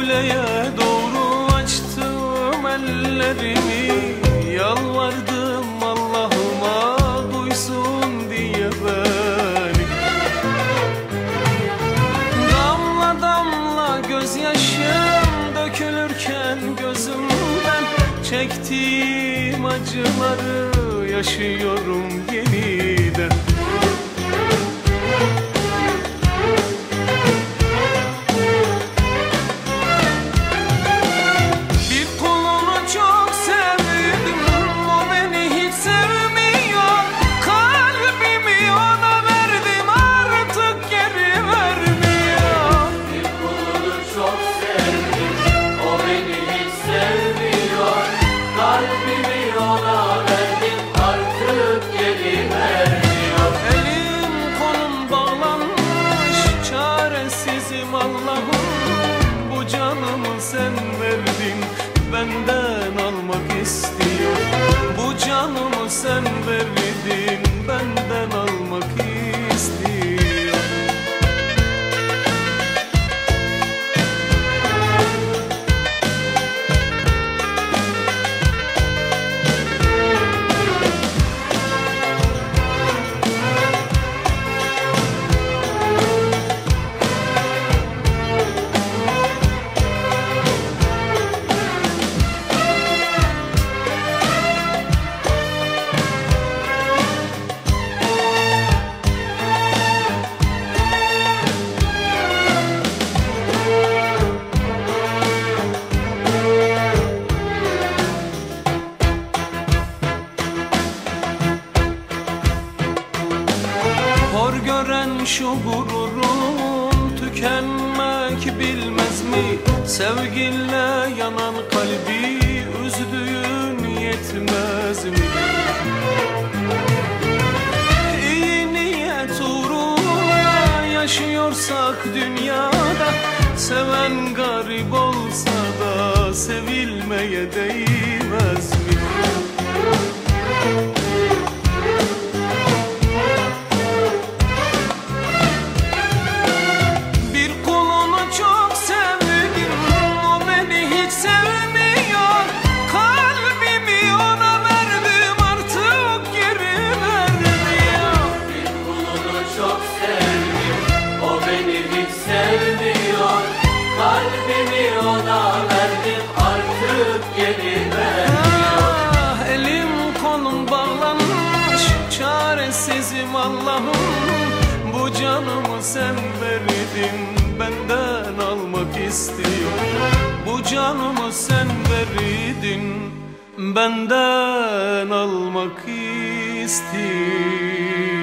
kıbleye doğru açtım ellerimi. Yalvardım Allah'ıma duysun diye beni Damla damla gözyaşım dökülürken gözümden Çektiğim acıları yaşıyorum yeniden Benden Hor gören şu gururun tükenmek bilmez mi? Sevginle yanan kalbi üzdüğün yetmez mi? İyi niyet uğruna yaşıyorsak dünyada Seven garip olsa da sevilmeye değmez Artık geri vermiyor Ah, Elim kolum bağlanmış Çaresizim Allah'ım. Bu canımı sen verdin Benden almak istiyor Bu canımı sen verdin Benden almak istiyor